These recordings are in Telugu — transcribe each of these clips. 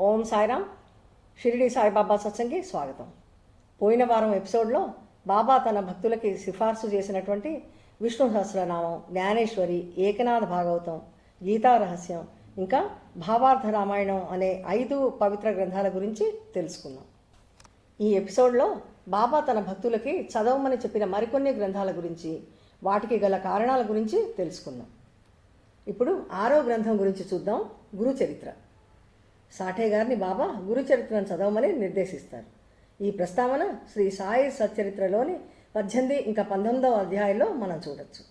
ఓం సాయిరామ్. షిరిడి సాయిబాబా సత్సంగి స్వాగతం. పోయిన వారం ఎపిసోడ్లో బాబా తన భక్తులకి సిఫార్సు చేసినటువంటి విష్ణు సహస్రనామం జ్ఞానేశ్వరి ఏకనాథ భాగవతం గీతా రహస్యం ఇంకా భావార్థ రామాయణం అనే ఐదు పవిత్ర గ్రంథాల గురించి తెలుసుకున్నాం ఈ ఎపిసోడ్లో బాబా తన భక్తులకి చదవమని చెప్పిన మరికొన్ని గ్రంథాల గురించి వాటికి గల కారణాల గురించి తెలుసుకుందాం. ఇప్పుడు ఆరో గ్రంథం గురించి చూద్దాం. గురు చరిత్ర సాఠే గారిని బాబా గురుచరిత్రను చదవమని నిర్దేశిస్తారు. ఈ ప్రస్తావన శ్రీ సాయి సచ్చరిత్రలోని పద్దెనిమిది ఇంకా పంతొమ్మిదవ అధ్యాయంలో మనం చూడొచ్చు.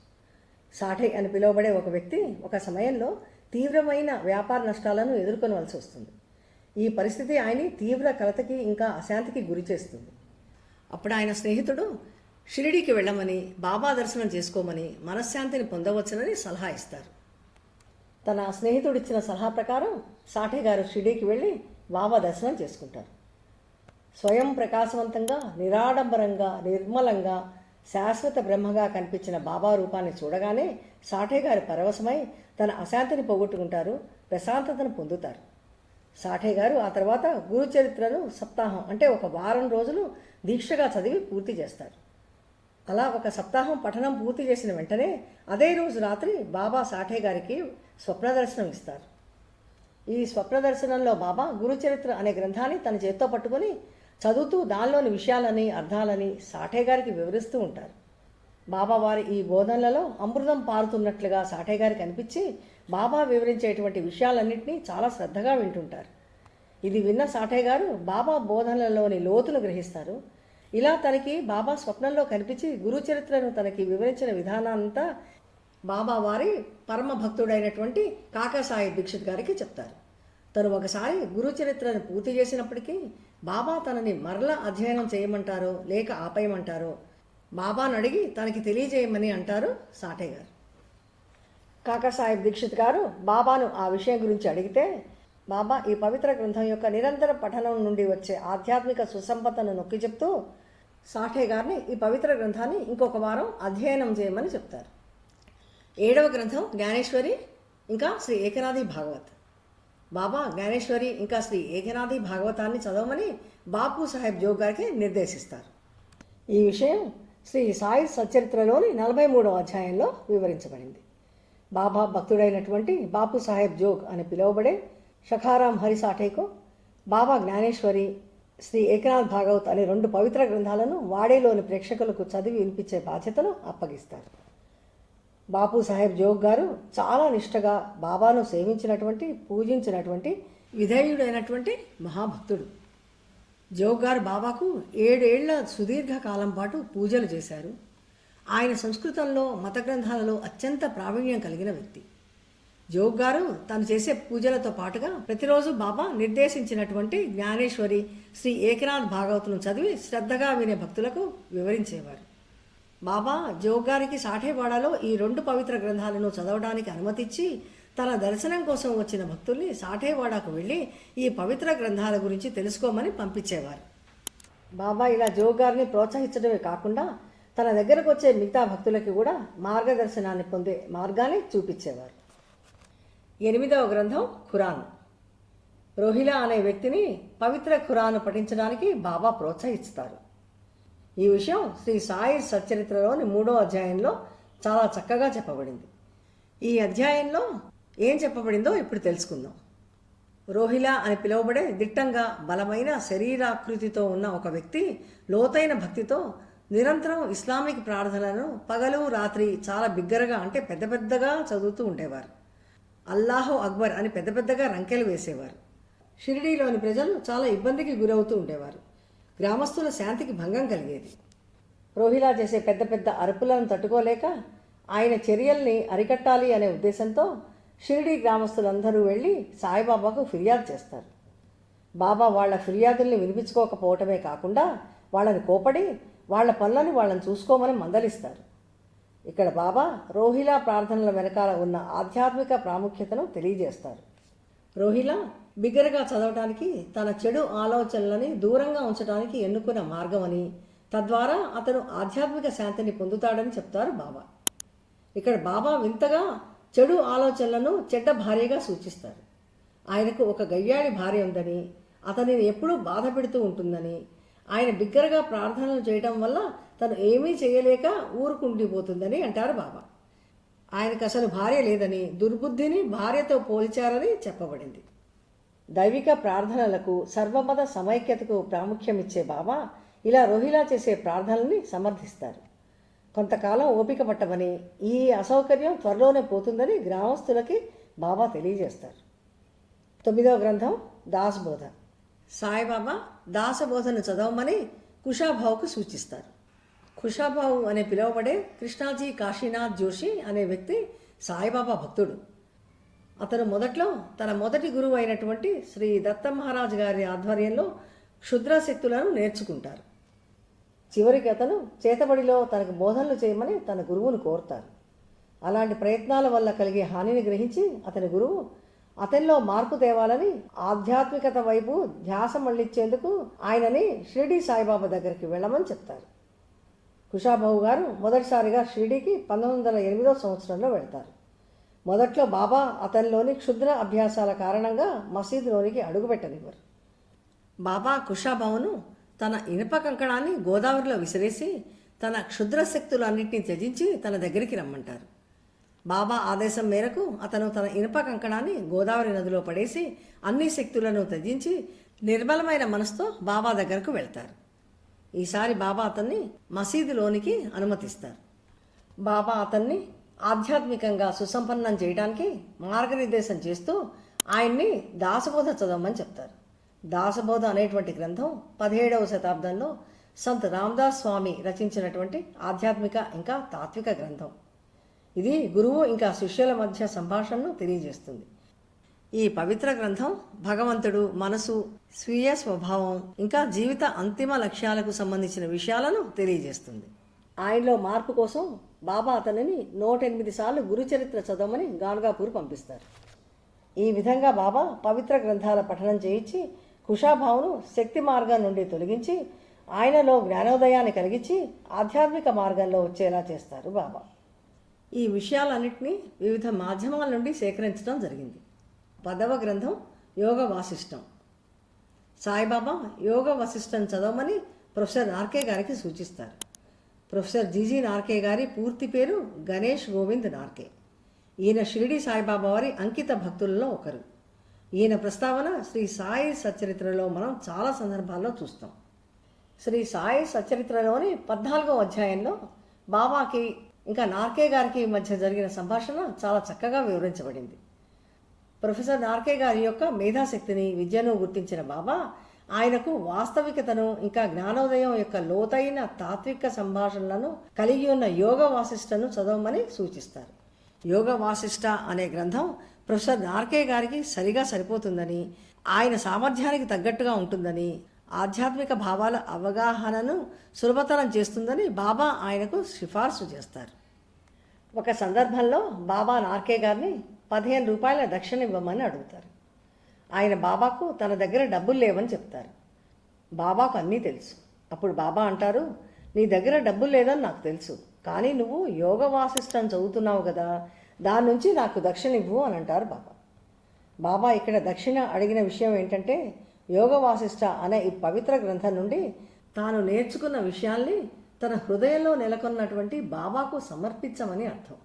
సాఠే అని పిలువబడే ఒక వ్యక్తి ఒక సమయంలో తీవ్రమైన వ్యాపార నష్టాలను ఎదుర్కొనవలసి వస్తుంది. ఈ పరిస్థితి ఆయన్ని తీవ్ర కలతకి ఇంకా అశాంతికి గురి చేస్తుంది. అప్పుడు ఆయన స్నేహితుడు షిరిడీకి వెళ్ళమని బాబా దర్శనం చేసుకోమని మనశ్శాంతిని పొందవచ్చునని సలహా ఇస్తారు. తన స్నేహితుడిచ్చిన సలహా ప్రకారం సాఠే గారు షిడీకి వెళ్ళి బాబా దర్శనం చేసుకుంటారు. స్వయం ప్రకాశవంతంగా నిరాడంబరంగా నిర్మలంగా శాశ్వత బ్రహ్మగా కనిపించిన బాబా రూపాన్ని చూడగానే సాఠే గారు పరవశమై తన అశాంతిని పోగొట్టుకుంటారు ప్రశాంతతను పొందుతారు. సాఠే గారు ఆ తర్వాత గురు చరిత్రను సప్తాహం అంటే ఒక వారం రోజులు దీక్షగా చదివి పూర్తి చేస్తారు. అలా ఒక సప్తాహం పఠనం పూర్తి చేసిన వెంటనే అదే రోజు రాత్రి బాబా సాఠే గారికి స్వప్న దర్శనం ఇస్తారు ఈ స్వప్న దర్శనంలో బాబా గురుచరిత్ర అనే గ్రంథాన్ని తన చేత్తో పట్టుకొని చదువుతూ దానిలోని విషయాలని అర్థాలని సాఠే గారికి వివరిస్తూ ఉంటారు. బాబా వారి ఈ బోధనలలో అమృతం పారుతున్నట్లుగా సాఠే గారికి అనిపించి బాబా వివరించేటువంటి విషయాలన్నింటినీ చాలా శ్రద్ధగా వింటుంటారు. ఇది విన్న సాఠే గారు బాబా బోధనలలోని లోతును గ్రహిస్తారు. ఇలా తనకి బాబా స్వప్నంలో కనిపించి గురుచరిత్రను తనకి వివరించిన విధానాన్నంతా బాబా వారి పరమ భక్తుడైనటువంటి కాకాసాయి దీక్షిత్ గారికి చెప్తారు. తను ఒకసారి గురు చరిత్రను పూర్తి చేసినప్పటికీ బాబా తనని మరల అధ్యయనం చేయమంటారో లేక ఆపేయమంటారో బాబాను అడిగి తనకి తెలియజేయమని అంటారు సాటే గారు. కాకాసాహెబ్ దీక్షిత్ గారు బాబాను ఆ విషయం గురించి అడిగితే బాబా ఈ పవిత్ర గ్రంథం యొక్క నిరంతర పఠనం నుండి వచ్చే ఆధ్యాత్మిక సుసంపదను నొక్కి చెప్తూ సాఠే గారిని ఈ పవిత్ర గ్రంథాన్ని ఇంకొక వారం అధ్యయనం చేయమని చెప్తారు. ఏడవ గ్రంథం జ్ఞానేశ్వరి ఇంకా శ్రీ ఏకనాథి భాగవత్. బాబా జ్ఞానేశ్వరి ఇంకా శ్రీ ఏకనాథి భాగవతాన్ని చదవమని బాపు సాహెబ్ జోగ్ గారికి నిర్దేశిస్తారు. ఈ విషయం శ్రీ సాయి సచరిత్రలోని నలభై మూడవ అధ్యాయంలో వివరించబడింది. బాబా భక్తుడైనటువంటి బాపు సాహెబ్ జోగ్ అని పిలువబడే షఖారాం హరి సాఠేకు బాబా జ్ఞానేశ్వరి శ్రీ ఏకనాథ్ భాగవత్ అనే రెండు పవిత్ర గ్రంథాలను వాడేలోని ప్రేక్షకులకు చదివి వినిపించే బాధ్యతను అప్పగిస్తారు. బాపు సాహెబ్ జోగ్ గారు చాలా నిష్టగా బాబాను సేవించినటువంటి పూజించినటువంటి విధేయుడైనటువంటి మహాభక్తుడు. జోగ్ గారు బాబాకు ఏడేళ్ళ సుదీర్ఘ కాలం పాటు పూజలు చేశారు. ఆయన సంస్కృతంలో మత గ్రంథాలలో అత్యంత ప్రావీణ్యం కలిగిన వ్యక్తి. జోగ్ గారు తను చేసే పూజలతో పాటుగా ప్రతిరోజు బాబా నిర్దేశించినటువంటి జ్ఞానేశ్వరి శ్రీ ఏకనాథ్ భాగవతులను చదివి శ్రద్ధగా వినే భక్తులకు వివరించేవారు. బాబా జోగారికి గారికి సాఠేవాడలో ఈ రెండు పవిత్ర గ్రంథాలను చదవడానికి అనుమతిచ్చి తన దర్శనం కోసం వచ్చిన భక్తుల్ని సాఠేవాడకు వెళ్ళి ఈ పవిత్ర గ్రంథాల గురించి తెలుసుకోమని పంపించేవారు. బాబా ఇలా జోగారిని గారిని ప్రోత్సహించడమే కాకుండా తన దగ్గరకు వచ్చే మిగతా భక్తులకి కూడా మార్గదర్శనాన్ని పొందే మార్గాన్ని చూపించేవారు. ఎనిమిదవ గ్రంథం ఖురాన్. రోహిలా అనే వ్యక్తిని పవిత్ర ఖురాను పఠించడానికి బాబా ప్రోత్సహిస్తారు. ఈ విషయం శ్రీ సాయి సచరిత్రలోని మూడో అధ్యాయంలో చాలా చక్కగా చెప్పబడింది. ఈ అధ్యాయంలో ఏం చెప్పబడిందో ఇప్పుడు తెలుసుకుందాం. రోహిలా అని పిలువబడే దిట్టంగా బలమైన శరీరాకృతితో ఉన్న ఒక వ్యక్తి లోతైన భక్తితో నిరంతరం ఇస్లామిక్ ప్రార్థనలను పగలు రాత్రి చాలా బిగ్గరగా అంటే పెద్ద పెద్దగా చదువుతూ ఉండేవారు. అల్లాహో అక్బర్ అని పెద్ద పెద్దగా రంకెలు వేసేవారు. షిరిడీలోని ప్రజలు చాలా ఇబ్బందికి గురవుతూ ఉండేవారు. గ్రామస్తుల శాంతికి భంగం కలిగేది. రోహిలా చేసే పెద్ద పెద్ద అరుపులను తట్టుకోలేక ఆయన చర్యల్ని అరికట్టాలి అనే ఉద్దేశంతో షిరిడీ గ్రామస్తులందరూ వెళ్ళి సాయిబాబాకు ఫిర్యాదు చేస్తారు. బాబా వాళ్ళ ఫిర్యాదుల్ని వినిపించుకోకపోవటమే కాకుండా వాళ్ళని కోపడి వాళ్ళ పనులను వాళ్ళని చూసుకోమని మందలిస్తారు. ఇక్కడ బాబా రోహిలా ప్రార్థనల వెనకాల ఉన్న ఆధ్యాత్మిక ప్రాముఖ్యతను తెలియజేస్తారు. రోహిలా బిగ్గరగా చదవటానికి తన చెడు ఆలోచనలని దూరంగా ఉంచడానికి ఎన్నుకున్న మార్గమని. తద్వారా అతను ఆధ్యాత్మిక శాంతిని పొందుతాడని చెప్తారు బాబా. ఇక్కడ బాబా వింతగా చెడు ఆలోచనలను చెడ్డ భార్యగా సూచిస్తారు. ఆయనకు ఒక గయ్యాడి భార్య ఉందని అతనిని ఎప్పుడూ బాధ పెడుతూ ఉంటుందని ఆయన బిగ్గరగా ప్రార్థనలు చేయడం వల్ల తను ఏమీ చేయలేక ఊరుకుండిపోతుందని అంటారు బాబా. ఆయనకు అసలు భార్య లేదని దుర్బుద్ధిని భార్యతో పోల్చారని చెప్పబడింది. దైవిక ప్రార్థనలకు సర్వమత సమైక్యతకు ప్రాముఖ్యమిచ్చే బాబా ఇలా రోహిలా చేసే ప్రార్థనల్ని సమర్థిస్తారు. కొంతకాలం ఓపిక పట్టమని ఈ అసౌకర్యం త్వరలోనే పోతుందని గ్రామస్తులకి బాబా తెలియజేస్తారు. తొమ్మిదవ గ్రంథం దాసబోధ. సాయిబాబా దాసబోధను చదవమని కుషాభావుకు సూచిస్తారు. కుషాభావు అనే పిలువబడే కృష్ణాజీ కాశీనాథ్ జోషి అనే వ్యక్తి సాయిబాబా భక్తుడు. అతను మొదట్లో తన మొదటి గురువు అయినటువంటి శ్రీ దత్త మహారాజ్ గారి ఆధ్వర్యంలో క్షుద్ర శక్తులను నేర్చుకుంటారు. చివరికి అతను చేతబడిలో తనకు బోధనలు చేయమని తన గురువును కోరుతారు. అలాంటి ప్రయత్నాల వల్ల కలిగే హానిని గ్రహించి అతని గురువు అతనిలో మార్పు తేవాలని ఆధ్యాత్మికత వైపు ధ్యాస మళ్ళించేందుకు ఆయనని షిరిడి సాయిబాబా దగ్గరికి వెళ్ళమని చెప్తారు. కుషాబాబు గారు మొదటిసారిగా షిరిడీకి పంతొమ్మిది వందల ఎనిమిదో సంవత్సరంలో వెళ్తారు. మొదట్లో బాబా అతనిలోని క్షుద్ర అభ్యాసాల కారణంగా మసీదులోనికి అడుగుపెట్టనివ్వరు. బాబా కుషాబావును తన ఇనుప కంకణాన్ని గోదావరిలో విసిరేసి తన క్షుద్ర శక్తులన్నింటినీ త్యజించి తన దగ్గరికి రమ్మంటారు. బాబా ఆదేశం మేరకు అతను తన ఇనుప కంకణాన్ని గోదావరి నదిలో పడేసి అన్ని శక్తులను త్యజించి నిర్మలమైన మనసుతో బాబా దగ్గరకు వెళ్తారు. ఈసారి బాబా అతన్ని మసీదులోనికి అనుమతిస్తారు. బాబా అతన్ని ఆధ్యాత్మికంగా సుసంపన్నం చేయడానికి మార్గనిర్దేశం చేస్తూ ఆయన్ని దాసబోధ చదవమని చెప్తారు. దాసబోధ అనేటువంటి గ్రంథం పదిహేడవ శతాబ్దంలో సంత్ రామదాస్ స్వామి రచించినటువంటి ఆధ్యాత్మిక ఇంకా తాత్విక గ్రంథం. ఇది గురువు ఇంకా శిష్యుల మధ్య సంభాషణను తెలియజేస్తుంది. ఈ పవిత్ర గ్రంథం భగవంతుడు మనసు స్వీయ స్వభావం ఇంకా జీవిత అంతిమ లక్ష్యాలకు సంబంధించిన విషయాలను తెలియజేస్తుంది. ఆయనలో మార్పు కోసం బాబా అతనిని నూట ఎనిమిది సార్లు గురుచరిత్ర చదవమని గాన్గాపూర్ పంపిస్తారు. ఈ విధంగా బాబా పవిత్ర గ్రంథాల పఠనం చేయించి కుషాభావును శక్తి మార్గం నుండి తొలగించి ఆయనలో జ్ఞానోదయాన్ని కలిగించి ఆధ్యాత్మిక మార్గంలో వచ్చేలా చేస్తారు బాబా. ఈ విషయాలన్నింటినీ వివిధ మాధ్యమాల నుండి సేకరించడం జరిగింది. పదవ గ్రంథం యోగ వాసిష్టం. సాయిబాబా యోగ వశిష్టం చదవమని ప్రొఫెసర్ ఆర్కే గారికి సూచిస్తారు. ప్రొఫెసర్ జీజీ నార్కే గారి పూర్తి పేరు గణేష్ గోవింద్ నార్కే. ఈయన షిరిడి సాయిబాబా వారి అంకిత భక్తులలో ఒకరు. ఈయన ప్రస్తావన శ్రీ సాయి సచరిత్రలో మనం చాలా సందర్భాల్లో చూస్తాం. శ్రీ సాయి సచరిత్రలోని పద్నాలుగో అధ్యాయంలో బాబాకి ఇంకా నార్కే గారికి మధ్య జరిగిన సంభాషణ చాలా చక్కగా వివరించబడింది. ప్రొఫెసర్ నార్కే గారి యొక్క మేధాశక్తిని విద్యను గుర్తించిన బాబా ఆయనకు వాస్తవికతను ఇంకా జ్ఞానోదయం యొక్క లోతైన తాత్విక సంభాషణలను కలిగి ఉన్న యోగ వాసిష్టను చదవమని సూచిస్తారు. యోగ వాసిష్ట అనే గ్రంథం ప్రొఫెసర్ నార్కే గారికి సరిగా సరిపోతుందని ఆయన సామర్థ్యానికి తగ్గట్టుగా ఉంటుందని ఆధ్యాత్మిక భావాల అవగాహనను సులభతరం చేస్తుందని బాబా ఆయనకు సిఫార్సు చేస్తారు. ఒక సందర్భంలో బాబా నార్కే గారిని పదిహేను రూపాయల దక్షిణ ఇవ్వమని అడుగుతారు. ఆయన బాబాకు తన దగ్గర డబ్బులు లేవని చెప్తారు. బాబాకు అన్నీ తెలుసు. అప్పుడు బాబా అంటారు నీ దగ్గర డబ్బులు లేదని నాకు తెలుసు. కానీ నువ్వు యోగ వాసిష్టం చదువుతున్నావు కదా దాని నుంచి నాకు దక్షిణ ఇవ్వు అని అంటారు బాబా. బాబా ఇక్కడ దక్షిణ అడిగిన విషయం ఏంటంటే యోగ వాసిష్ట అనే ఈ పవిత్ర గ్రంథం నుండి తాను నేర్చుకున్న విషయాల్ని తన హృదయంలో నెలకొన్నటువంటి బాబాకు సమర్పించమని అర్థం.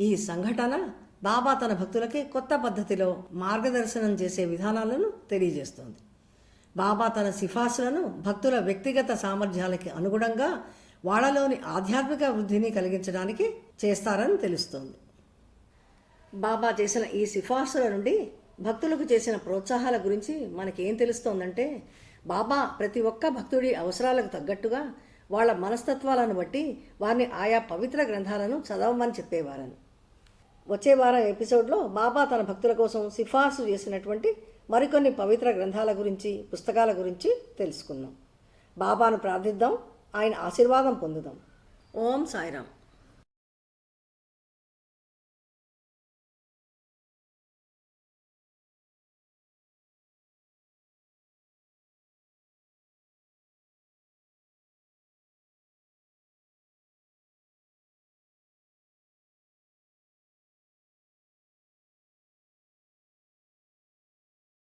ఈ సంఘటన బాబా తన భక్తులకి కొత్త పద్ధతిలో మార్గదర్శనం చేసే విధానాలను తెలియజేస్తోంది. బాబా తన సిఫార్సులను భక్తుల వ్యక్తిగత సామర్థ్యాలకి అనుగుణంగా వాళ్ళలోని ఆధ్యాత్మిక వృద్ధిని కలిగించడానికి చేస్తారని తెలుస్తోంది. బాబా చేసిన ఈ సిఫార్సుల నుండి భక్తులకు చేసిన ప్రోత్సాహాల గురించి మనకేం తెలుస్తోందంటే బాబా ప్రతి ఒక్క భక్తుడి అవసరాలకు తగ్గట్టుగా వాళ్ళ మనస్తత్వాలను బట్టి వారిని ఆయా పవిత్ర గ్రంథాలను చదవమని చెప్పేవారని. వచ్చే వారం ఎపిసోడ్లో బాబా తన భక్తుల కోసం సిఫార్సు చేసినటువంటి మరికొన్ని పవిత్ర గ్రంథాల గురించి పుస్తకాల గురించి తెలుసుకుందాం. బాబాను ప్రార్థిద్దాం ఆయన ఆశీర్వాదం పొందుదాం. ఓం సాయిరామ్.